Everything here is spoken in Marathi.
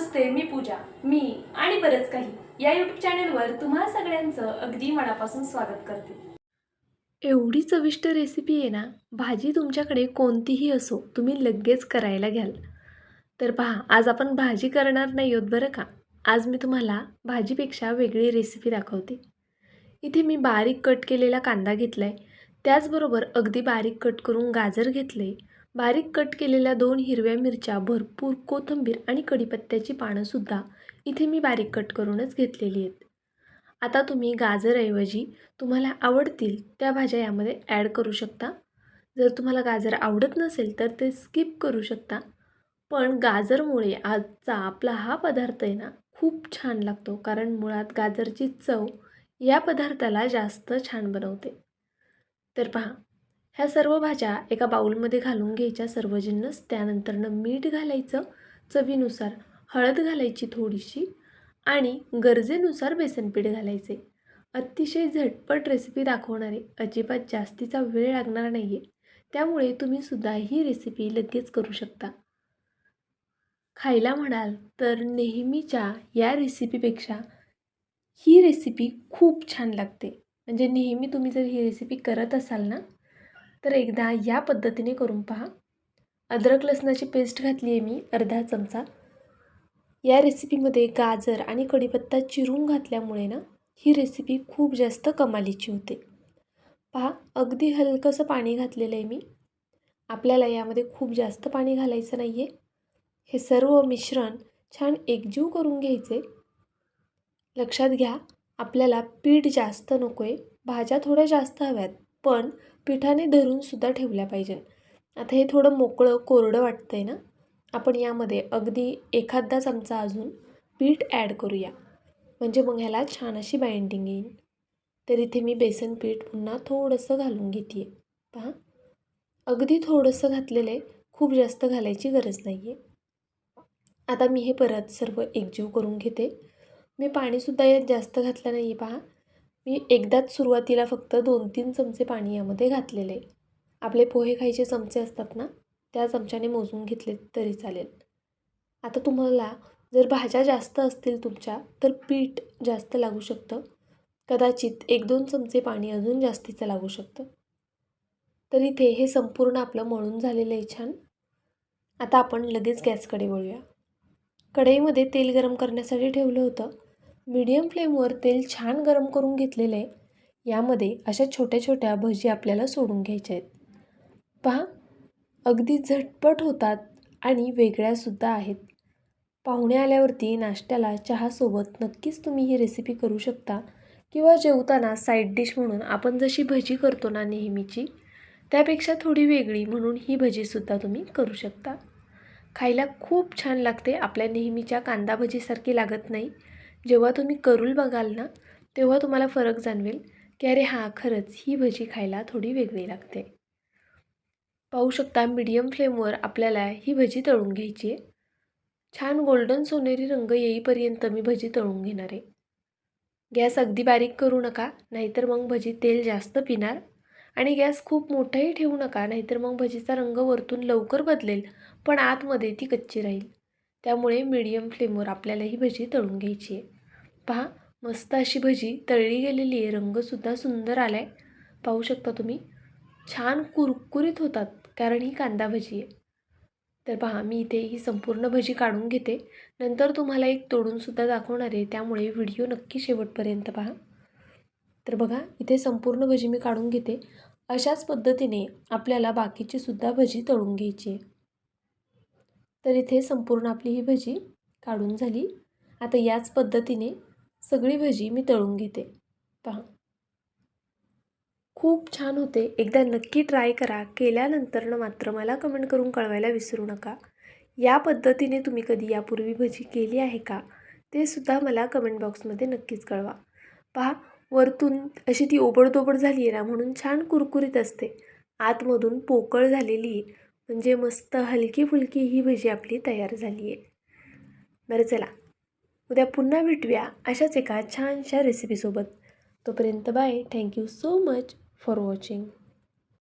नमस्ते मी पूजा. मी आणि बरंच काही या यूट्यूब चॅनलवर तुम्हा सगळ्यांचं अगदी मनापासून स्वागत करते. एवढी चविष्ट रेसिपी आहे ना भाजी तुमच्याकडे कोणतीही असो तुम्ही लगेच करायला घ्याल. तर पहा आज आपण भाजी करणार नाही आहोत बरं का? आज मी तुम्हाला भाजीपेक्षा वेगळी रेसिपी दाखवते. इथे मी बारीक कट केलेला कांदा घेतला आहे त्याचबरोबर अगदी बारीक कट करून गाजर घेतले आहे बारीक कट केलेल्या दोन हिरव्या मिरच्या भरपूर कोथिंबीर आणि कढीपत्त्याची पानंसुद्धा इथे मी बारीक कट करूनच घेतलेली आहेत. आता तुम्ही गाजरऐवजी तुम्हाला आवडतील त्या भाज्या यामध्ये ॲड करू शकता. जर तुम्हाला गाजर आवडत नसेल तर ते स्किप करू शकता. पण गाजरमुळे आजचा आपला हा पदार्थ आहे ना खूप छान लागतो कारण मुळात गाजरची चव या पदार्थाला जास्त छान बनवते. तर पहा ह्या सर्व भाज्या एका बाऊलमध्ये घालून घ्यायच्या. सर्व जिन्नस त्यानंतरनं मीठ घालायचं. चवीनुसार हळद घालायची थोडीशी आणि गरजेनुसार बेसनपीठ घालायचे. अतिशय झटपट रेसिपी दाखवणारे अजिबात जास्तीचा वेळ लागणार नाही आहे त्यामुळे तुम्ही सुद्धा ही रेसिपी लगेच करू शकता. खायला म्हणाल तर नेहमीच्या या रेसिपीपेक्षा ही रेसिपी खूप छान लागते. म्हणजे नेहमी तुम्ही जर ही रेसिपी करत असाल ना तर एकदा या पद्धतीने करून पहा. अद्रक लसणाची पेस्ट घातली आहे मी अर्धा चमचा. या रेसिपीमध्ये गाजर आणि कढीपत्ता चिरून घातल्यामुळे ना ही रेसिपी खूप जास्त कमालीची होते. पहा अगदी हलकंसं पाणी घातलेलं आहे मी. आपल्याला यामध्ये खूप जास्त पाणी घालायचं नाही आहे हे सर्व मिश्रण छान एकजीव करून घ्यायचे. लक्षात घ्या आपल्याला पीठ जास्त नको आहे भाज्या थोड्या जास्त हव्यात. पण पिठाने धरूनसुद्धा ठेवल्या पाहिजेन आता हे थोडं मोकळं कोरडं वाटतं आहे ना? आपण यामध्ये अगदी एखादा चमचा अजून पीठ ॲड करूया. म्हणजे मग ह्याला छान अशी बाइंडिंग येईल. तर इथे मी बेसन पीठ पुन्हा थोडंसं घालून घेते आहे पहा. अगदी थोडंसं घातलेलं आहे. खूप जास्त घालायची गरज नाही आहे आता मी हे परत सर्व एकजीव करून घेते. मी पाणीसुद्धा यात जास्त घातलं नाही आहे पहा. मी एकदाच सुरुवातीला फक्त दोन तीन चमचे पाणी यामध्ये घातलेले. आपले पोहे खायचे चमचे असतात ना त्या चमच्याने मोजून घेतले तरी चालेल. आता तुम्हाला जर भाज्या जास्त असतील तुमच्या तर पीठ जास्त लागू शकतं. कदाचित एक दोन चमचे पाणी अजून जास्तीचं लागू शकतं. तर इथे हे संपूर्ण आपलं मळून झालेलं आहे छान. आता आपण लगेच गॅसकडे वळूया. कढईमध्ये तेल गरम करण्यासाठी ठेवलं होतं. मीडियम फ्लेमवर तेल छान गरम करून घेतलेलं आहे. यामध्ये अशा छोट्या छोट्या भजी आपल्याला सोडून घ्यायच्या आहेत. पहा अगदी झटपट होतात आणि वेगळ्यासुद्धा आहेत. पाहुणे आल्यावरती नाश्त्याला चहासोबत नक्कीच तुम्ही ही रेसिपी करू शकता किंवा जेवताना साईड डिश म्हणून आपण जशी भजी करतो ना नेहमीची त्यापेक्षा थोडी वेगळी म्हणून ही भजीसुद्धा तुम्ही करू शकता. खायला खूप छान लागते. आपल्या नेहमीच्या कांदा भजीसारखी लागत नाही. जेव्हा तुम्ही करून बघाल ना तेव्हा तुम्हाला फरक जाणवेल की अरे हां खरंच ही भजी खायला थोडी वेगळी लागते. पाहू शकता मीडियम फ्लेमवर आपल्याला ही भजी तळून घ्यायची आहे. छान गोल्डन सोनेरी रंग येईपर्यंत मी भजी तळून घेणार आहे. गॅस अगदी बारीक करू नका नाहीतर मग भजी तेल जास्त पिणार. आणि गॅस खूप मोठाही ठेवू नका नाहीतर मग भजीचा रंग वरतून लवकर बदलेल पण आतमध्ये ती कच्ची राहील. त्यामुळे मीडियम फ्लेमवर आपल्याला ही भजी तळून घ्यायची आहे. पहा मस्त अशी भजी तळली गेलेली आहे. रंगसुद्धा सुंदर आला आहे पाहू शकता तुम्ही? छान कुरकुरीत होतात कारण ही कांदा भजी आहे. तर पहा मी इथे ही संपूर्ण भजी काढून घेते. नंतर तुम्हाला एक तोडूनसुद्धा दाखवणार आहे. त्यामुळे व्हिडिओ नक्की शेवटपर्यंत पहा. तर बघा इथे संपूर्ण भजी मी काढून घेते. अशाच पद्धतीने आपल्याला बाकीची सुद्धा भजी तळून घ्यायची आहे. तर इथे संपूर्ण आपली ही भजी काढून झाली. आता याच पद्धतीने सगळी भजी मी तळून घेते. पहा. खूप छान होते. एकदा नक्की ट्राय करा. केल्यानंतरनं मात्र मला कमेंट करून कळवायला विसरू नका. या पद्धतीने तुम्ही कधी यापूर्वी भजी केली आहे का? ते सुद्धा मला कमेंट बॉक्समध्ये नक्कीच कळवा. पहा. वरतून अशी ती ओबडदोबड झाली आहे ना म्हणून छान कुरकुरीत असते. आतमधून पोकळ झालेली आहे म्हणजे मस्त हलकी फुलकी ही भजी आपली तयार झाली आहे. बरं चला उद्या पुन्हा भेटूया अशाच एका छानशा रेसिपीसोबत तोपर्यंत bye thank you so much for watching